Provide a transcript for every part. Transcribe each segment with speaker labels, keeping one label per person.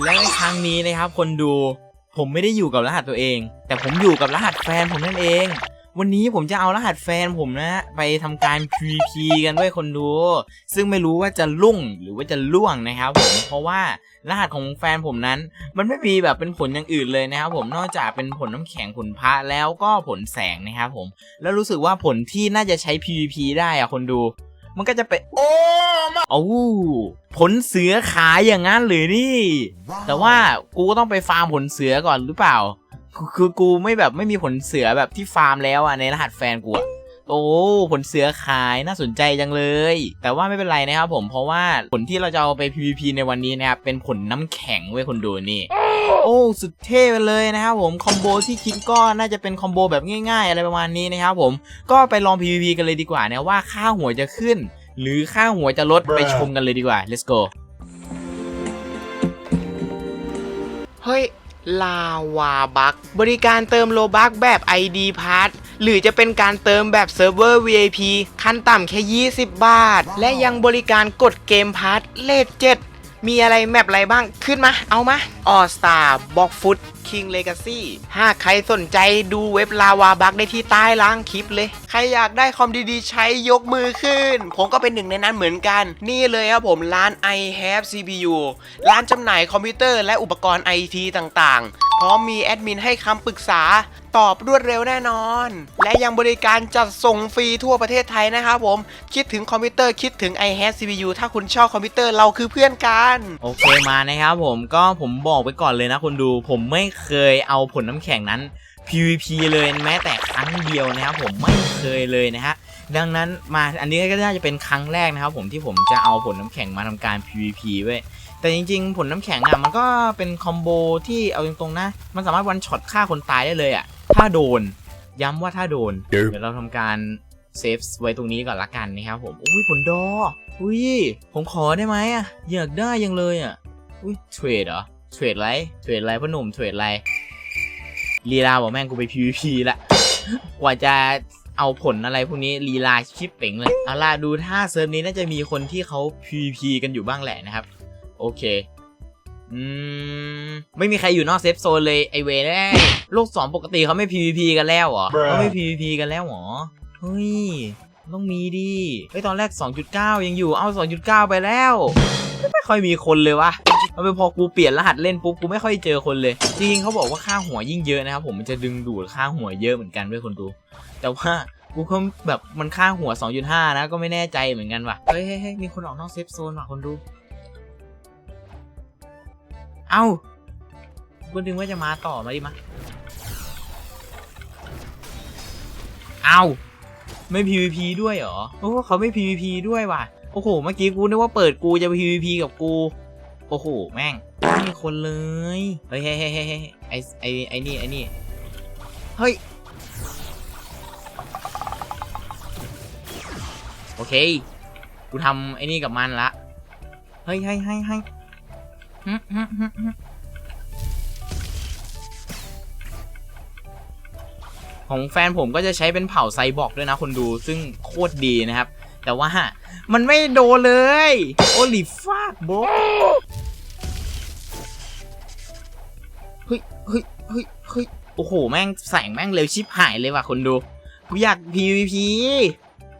Speaker 1: และในครั้งนี้นะครับ คนดูผมไม่ได้อยู่กับรหัสตัวเอง แต่ผมอยู่กับรหัสแฟนผมนั่นเอง วันนี้ผมจะเอารหัสแฟนผมนะ ไปทำการ PVP กันด้วยคนดู ซึ่งไม่รู้ว่าจะลุ่งหรือว่าจะล่วงนะครับผมเพราะว่ารหัสของแฟนผมนั้น มันไม่มีแบบเป็นผลอย่างอื่นเลยนะครับผมนอกจากเป็นผลน้ำแข็งผลพระแล้วก็ผลแสงนะครับผมแล้วรู้สึกว่าผลที่น่าจะใช้ PVP ได้อะคนดู มันก็จะเป็นโอ้มาโอ้ผลเสือขายอย่างนั้นหรือนี่ แต่ว่ากูก็ต้องไปฟาร์มผลเสือก่อนหรือเปล่า คือคือกูไม่แบบไม่มีผลเสือแบบที่ฟาร์มแล้วอะในรหัสแฟนกูอะ โอ้ ผลเสือขายน่าสนใจจังเลย แต่ว่าไม่เป็นไรนะครับผมเพราะว่าผลที่เราจะเอาไป PVP ในวันนี้นะครับเป็นผลน้ำแข็งเว้ยคนดูนี่ โอ้สุดเท่ไปเลยนะครับผมคอมโบที่คิดก็น่าจะเป็นคอมโบแบบง่ายๆ อะไรประมาณนี้นะครับผมก็ไปลอง PVP กันเลยดีกว่านะว่าค่าหัวจะขึ้น หรือค่าหัวจะลดไปชมกันเลยดีกว่า let's go
Speaker 2: เฮ้ย ลาวาบักบริการเติมโลบักแบบ ID p a s s หรือจะเป็นการเติมแบบเซิร์ฟเวอร์ VIP ขั้นต่ำแค่ 20 บาท และยังบริการกดเกมพาร์ทเลท7 มีอะไรแมปอะไรบ้างขึ้นมา เอามาออสตาบ็อกฟุตคิงเลกาซี่หากใครสนใจดูเว็บลาวาบักได้ที่ใต้ล่างคลิปเลย ใครอยากได้คอมดีๆ ใช้ยกมือขึ้น ผมก็เป็นหนึ่งในนั้นเหมือนกัน นี่เลยครับผมร้าน i have CPU ร้านจำหน่ายคอมพิวเตอร์และอุปกรณ์ IT ต่างๆ พร้อมมีแอดมินให้คำปรึกษา ตอบรวดเร็วแน่นอน และยังบริการจัดส่งฟรีทั่วประเทศไทยนะครับผม คิดถึงคอมพิวเตอร์คิดถึง i have CPU ถ้าคุณชอบคอมพิวเตอร์เราคือเพื่อนกัน
Speaker 1: โอเคมานะครับผมก็ผมบอกไปก่อนเลยนะคนดู ผมไม่เคยเอาผลน้ำแข็งนั้น PVP เลยแม้แต่ครั้งเดียวนะครับผมไม่เคยเลยนะฮะดังนั้นมาอันนี้ก็น่าจะเป็นครั้งแรกนะครับผมที่ผมจะเอาผลน้ำแข็งมาทำการ PVP เว้ยแต่จริง ๆ ผลน้ำแข็งอะมันก็เป็นคอมโบที่เอาตรงๆนะ มันสามารถวันช็อตฆ่าคนตายได้เลยอะ ถ้าโดน ย้ำว่าถ้าโดน เดี๋ยวเราทำการเซฟไว้ตรงนี้ก่อนละกันนะครับผม อุ้ยผลดอ อุ้ย ผมขอได้ไหมอะ อยากได้ยังเลยอะ อุ้ยเทรดเหรอ เทรดไร เทรดไรพ่อหนุ่ม เทรดไรลีลาบอกแม่งกูไป PVP ละ กว่าจะเอาผลอะไรพวกนี้ลีลาชิปเป่งเลย เอาล่ะดูท่าเซิร์ฟนี้น่าจะมีคนที่เขา PVP กันอยู่บ้างแหละนะครับ โอเค อืม ไม่มีใครอยู่นอกเซฟโซนเลยไอเวแน่โลกสองปกติเขาไม่ PVP กันแล้วเหรอเขาไม่ PVP กันแล้วเหรอ เฮ้ย ต้องมีดิเฮ้ยตอนแรก 2.9 ยังอยู่ เอา 2.9 ไปแล้ว ไม่ค่อยมีคนเลยวะเอาเป็นพอกูเปลี่ยนรหัสเล่นปุ๊บกูไม่ค่อยเจอคนเลย จริงๆเขาบอกว่าค่าหัวยิ่งเยอะนะครับผมมันจะดึงดูดค่าหัวเยอะเหมือนกันด้วยคนดู แต่ว่ากูก็แบบมันค่าหัว 2.5 นะก็ไม่แน่ใจเหมือนกันว่ะ เฮ้ยเฮ้ยเฮ้ยมีคนออกนอกเซฟโซนว่ะคนดู เอ้ากูนึกว่าจะมาต่อมาดิมาเอ้าไม่ PVP ด้วยเหรอ โอ้เขาไม่ PVP ด้วยว่ะ โอ้โห เมื่อกี้กูนึกว่าเปิดกูจะ PVP กับกู โอ้โห แม่ง ไม่มีคนเลย เฮ้ยเฮ้ยเฮ้ยเฮ้ยเฮ้ยไอไอไอนี่ไอนี่ เฮ้ย โอเค กูทำไอ้นี่กับมันละ เฮ้ยเฮ้ยเฮ้ยเฮ้ยฮึฮึฮึฮึ ของแฟนผมก็จะใช้เป็นเผ่าไซบอร์กด้วยนะคนดูซึ่งโคตรดีนะครับ แต่ว่ามันไม่โดนเลย โอลิฟากโบเฮ้ยเฮ้ยเฮ้ยเฮ้ยโอ้โห แม่งแสงแม่งเร็วชิบหายเลยว่ะคนดูกูอยาก PVP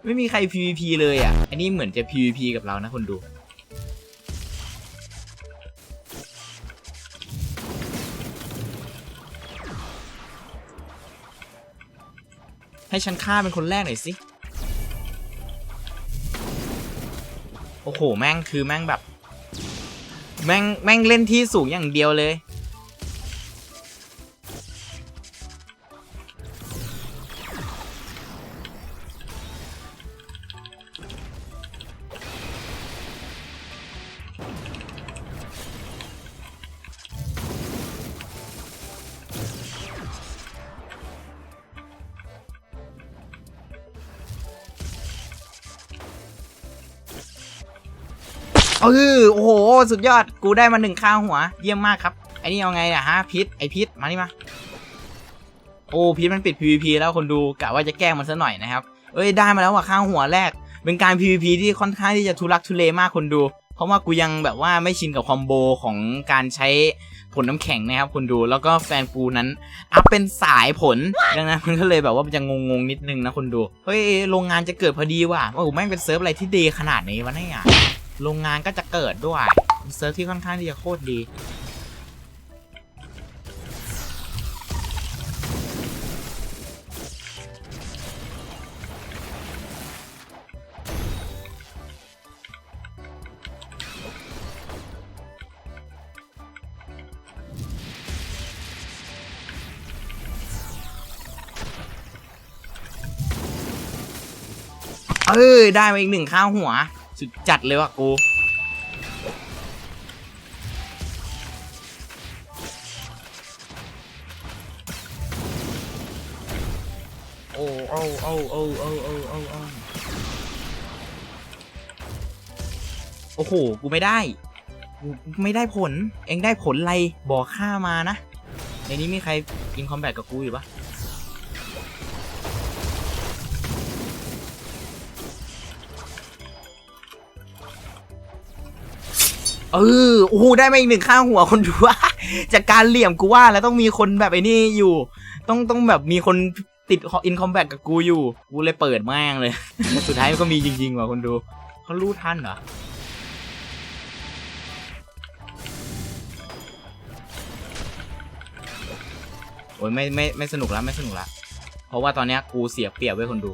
Speaker 1: ไม่มีใคร PVP เลยอะ อันนี้เหมือนจะ PVP กับเรานะคนดู ให้ฉันฆ่าเป็นคนแรกหน่อยสิ โอ้โห แม่งคือแม่งแบบ แม่งแม่งเล่นที่สูงอย่างเดียวเลย เออโอ้โห สุดยอด กูได้มาหนึ่งข้าวหัว เยี่ยมมากครับ ไอ้นี่เอาไงอะฮะ พิษ ไอพิษ มานี่มา โอ้ พิษมันปิด PVP แล้วคนดู กะว่าจะแกล้งมันซะหน่อยนะครับ เอ้ย ได้มาแล้วว่ะข้าวหัวแรก เป็นการ PVP ที่ค่อนข้างที่จะทุลักทุเลมากคนดูขราะว่ากูยังแบบว่าไม่ชินกับคอมโบของการใช้ผลน้ำแข็งนะครับคุณดูแล้วก็แฟนกูนั้นอัพเป็นสายผลดังนั้นมันก็เลยแบบว่ามันจะงงๆนิดนึงนะคุณดูเฮ้ยโรงงานจะเกิดพอดีว่ะโอ้โหแม่งเป็นเซิร์ฟอะไรที่ดีขนาดนี้วะเนี่ย โรงงานก็จะเกิดด้วยเซิร์ฟที่ค่อนข้างที่จะโคตรดี เออได้มาอีกหนึ่งข้าวหัว สุดจัดเลยว่ะกูโอ้โอ้โอ้โอ้โอ้โอ้โอ้โอ้โอ้โห กูไม่ได้ กูไม่ได้ผล เองได้ผลอะไรบอกข้ามานะ ในนี้มีใครกินคอมแบทกับกูอยู่ปะ เออโอ้โหได้มาอีกหนึ่งข้างหัวคนดูว่า จากการเหลี่ยมกูว่าแล้วต้องมีคนแบบไอ้นี่อยู่ ต้องต้องแบบมีคนติดอินคอมแบทกับกูอยู่ กูเลยเปิดแม่งเลย สุดท้ายมันก็มีจริงๆว่ะคนดูเขารู้ทันเหรอโอ้ยไม่ไม่ไม่สนุกแล้วไม่สนุกแล้วเพราะว่าตอนนี้กูเสียเปรียบไว้ยคนดู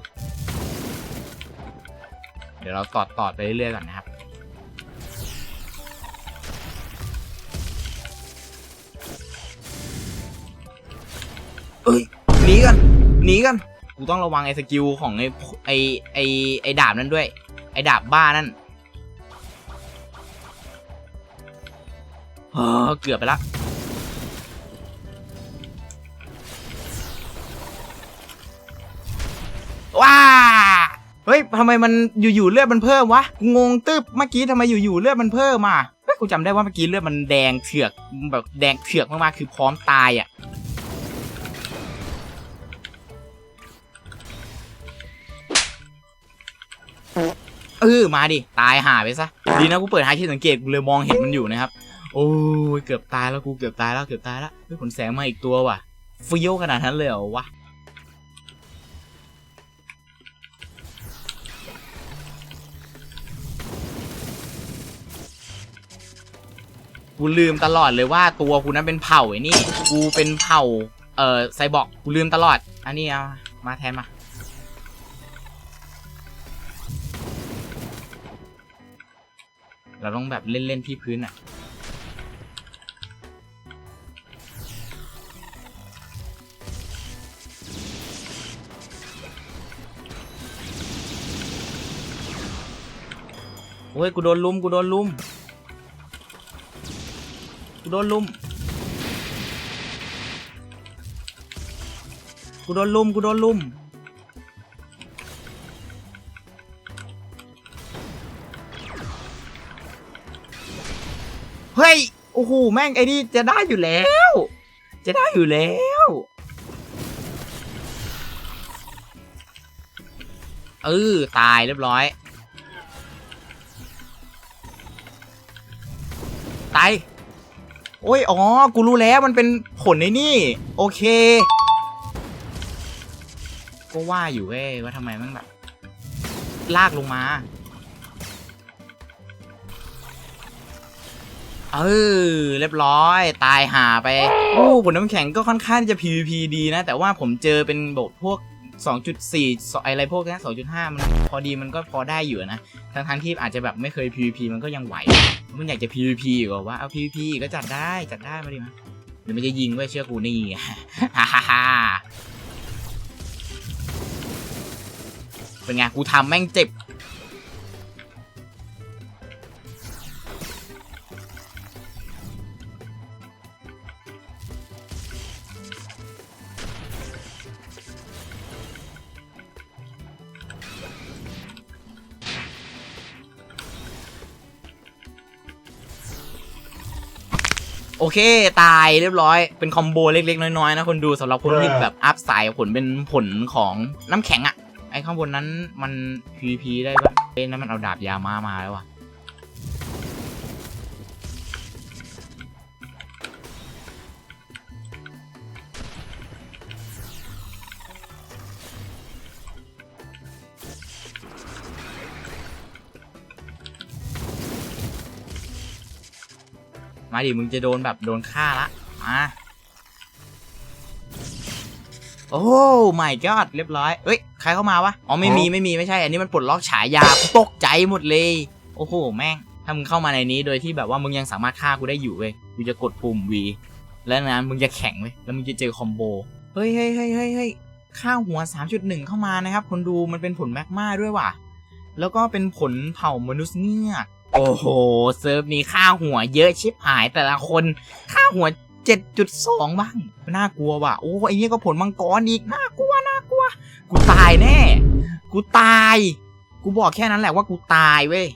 Speaker 1: เดี๋ยวเราตอดตอดไปเรื่อยๆก่อนนะ นีกัน กูต้องระวังไอ้สกิลของไอ้ไอ้ไอ้ไอ้ดาบนั้นด้วย ไอ้ดาบบ้านั่นเออเกือบไปละว้าเฮ้ยทำไมมันอยู่ๆเลือดมันเพิ่มวะงงตึ๊บเมื่อกี้ทำไมอยู่ๆเลือดมันเพิ่มอะเฮ้ยกูจำได้ว่าเมื่อกี้เลือดมันแดงเถือกแบบแดงเถือกมากๆคือพร้อมตายอะ เออมาดิ ตายหาไปซะ ดีนะกูเปิดไฮที่สังเกตกูเลยมองเห็นมันอยู่นะครับ โอ้ยเกือบตายแล้วกูเกือบตายแล้วเกือบตายแล้วเฮ้ยผลแสงมาอีกตัวว่ะเฟี้ยวขนาดนั้นเลยเหรอวะกูลืมตลอดเลยว่าตัวกูนั้นเป็นเผ่าไอ้นี่ กูเป็นเผ่า เอ่อไซบอร์กกูลืมตลอด อันนี้เอามาแทนมา เราต้องแบบเล่น ๆ ที่พื้นอะ โอ้ย กูโดนลุม กูโดนลุม กูโดนลุม กูโดนลุม กูโดนลุม เฮ้ย โอ้โห แม่งไอ้นี่จะได้อยู่แล้ว จะได้อยู่แล้ว เออ ตายเรียบร้อย ตาย โอ้ย อ๋อ กูรู้แล้วมันเป็นผลในนี่ โอเค ก็ว่าอยู่เว้ยว่าทำไมมันแบบ ลากลงมา เออเรียบร้อย ตายหาไปโอ้ผลน้ำแข็งก็ค่อนข้างจะ PVP ดีนะ แต่ว่าผมเจอเป็นบทพวก 2.4 อะไรพวกนี้2.5 มันพอดีมันก็พอได้อยู่นะ ทั้งทั้งที่อาจจะแบบไม่เคย PVP มันก็ยังไหว มันอยากจะ PVP อยู่อว่าเอา PVP ก็จัดได้จัดได้มาดิมาเดี๋ยวมันจะยิงไว้เชื่อกูนี่ฮ่าฮ่าฮ่าเป็นไงกูทำแม่งเจ็บ โอเค ตายเรียบร้อย เป็นคอมโบเล็ก ๆ น้อย ๆ นะ คนดูสำหรับคนที่แบบอัพสายผลเป็นผลของน้ำแข็งอะไอข้างบนนั้นมัน PVP ได้ปะเอ้ยนั่นมันเอาดาบยามามาแล้ววะ มาดิมึงจะโดนแบบโดนฆ่าละมาโอ้ไม่กอดเรียบร้อยเอ้ยใครเข้ามาวะอ๋อไม่มีไม่มีไม่ใช่ อันนี้มันปลดล็อกฉายากูตกใจหมดเลยโอ้โหแม่งถ้ามึงเข้ามาในนี้โดยที่แบบว่ามึงยังสามารถฆ่ากูได้อยู่เว้ยกูจะกดปุ่ม V แล้วนั้นมึงจะแข็งเว้ยแล้วมึงจะเจอคอมโบเฮ้ยเฮ้ยเฮ้ยเฮ้ยเฮ้ยข้าวหัว 3.1 เข้ามานะครับคนดูมันเป็นผลแมกมาด้วยว่ะ แล้วก็เป็นผลเผ่ามนุษย์เงือก โอ้โห เซิร์ฟนี้ค่าหัวเยอะชิบหายแต่ละคน ค่าหัว 7.2 บ้าง น่ากลัวว่ะ โอ้ไอ้นี่ก็ผลมังกรอีก น่ากลัว น่ากลัว กูตายแน่ กูตาย กูบอกแค่นั้นแหละว่ากูตายเว้ย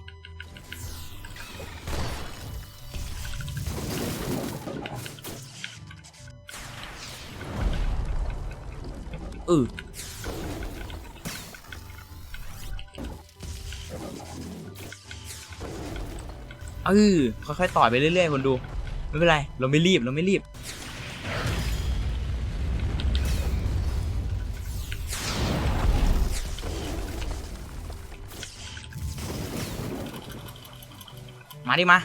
Speaker 1: เออ เออค่อยๆต่อยไปเรื่อยๆคนดู ไม่เป็นไร เราไม่รีบเราไม่รีบ มาดิมา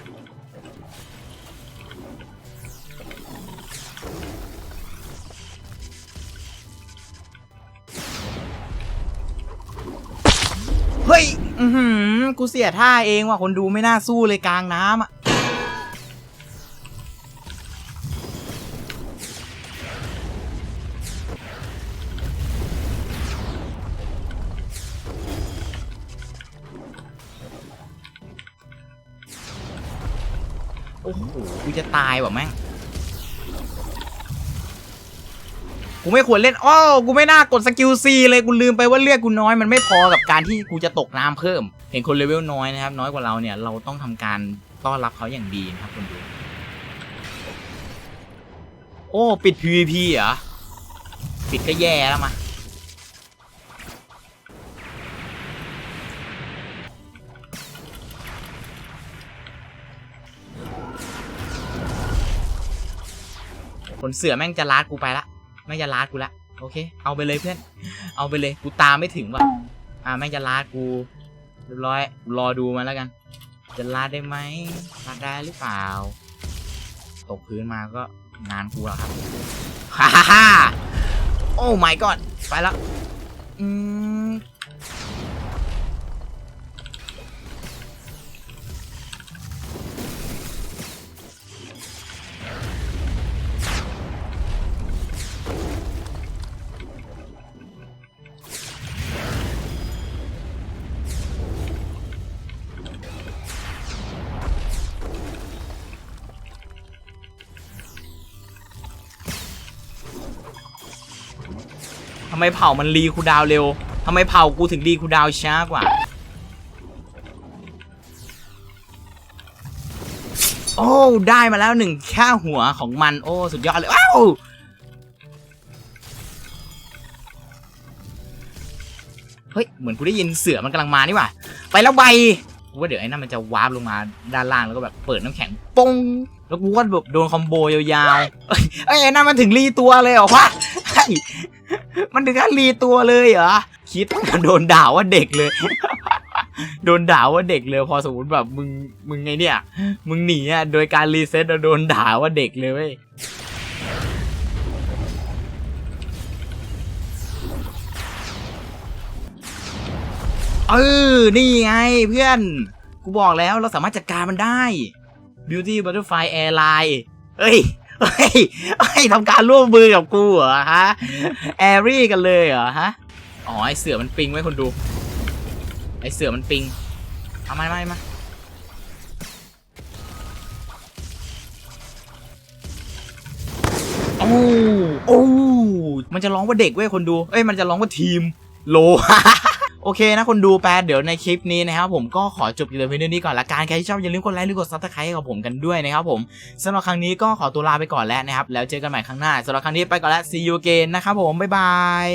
Speaker 1: เฮ้ย อือหือ กูเสียท่าเองว่ะคนดูไม่น่าสู้เลยกลางน้ำอะ โอ้โห กูจะตายว่ะแม่ง กูไม่ควรเล่นอ้อกูไม่น่ากดสกิลซีเลยกูลืมไปว่าเลือดกูน้อยมันไม่พอกับการที่กูจะตกน้ำเพิ่ม เห็นคนเลเวลน้อยนะครับ น้อยกว่าเราเนี่ยเราต้องทำการต้อนรับเขาอย่างดีนะครับคนดูโอ้ปิด PVP เหรอปิดก็แย่แล้วมาขนเสือแม่งจะลาดกูไปละ แม่งจะลาดกูละโอเค เอาไปเลยเพื่อน เอาไปเลยกูตามไม่ถึงว่ะอ่าแม่งจะลาดกูเรียบร้อยรอดูมันแล้วกัน จะลาดได้ไหมลาดได้หรือเปล่า ตกพื้นมาก็งานกูแล้วครับฮ่าฮ่าฮ่าโอ้ my god ไปแล้วอืมำไมเผามันรีคูดาวเร็วทำไมเผากูถึงรีคูดาวช้ากว่า โอ้ได้มาแล้วหนึ่งแค่หัวของมัน โอ้ สุดยอดเลยว้าวเฮ้ย เหมือนกูได้ยินเสือมันกำลังมานี่หว่า ไปแล้วใบกูว่าเดี๋ยวไอ้นั่นมันจะวาร์ปลงมาด้านล่างแล้วก็แบบเปิดน้ำแข็งปงแล้วกูก็แบบโดนคอมโบยาวๆเอ้ยไอ้นั่นมันถึงรีตัวเลยเหรอวะเฮ้ย มันถึงขั้นรีตัวเลยเหรอ คิดโดนด่าว่าเด็กเลย โดนด่าว่าเด็กเลย พอสมมติแบบมึง มึงไงเนี่ย มึงหนีอะ โดยการรีเซ็ตแล้วโดนด่าว่าเด็กเลยเว้ยเออ นี่ไงเพื่อน กูบอกแล้วเราสามารถจัดการมันได้ Beauty Butterfly Airline เอ้ย เฮ้ยเฮ้ยทำการร่วมมือกับกูเหรอฮะ แอรี่กันเลยเหรอฮะ อ๋อไอเสือมันปิงไว้คนดู ไอเสือมันปิง เอามามามาโอ้โอ้มันจะร้องว่าเด็กเว้ยคนดู เอ้ยมันจะร้องว่าทีมโล โอเคนะคนดูแปดเดี๋ยวในคลิปนี้นะครับผมก็ขอจบเพียงเท่านี้ก่อนละกันใครที่ชอบอย่าลืมกดไลค์หรือกดซับสไครต์กับผมกันด้วยนะครับผมสำหรับครั้งนี้ก็ขอตัวลาไปก่อนแล้วนะครับแล้วเจอกันใหม่ครั้งหน้าสำหรับครั้งนี้ไปก่อนแล้ว see you again นะครับผมบ๊ายบาย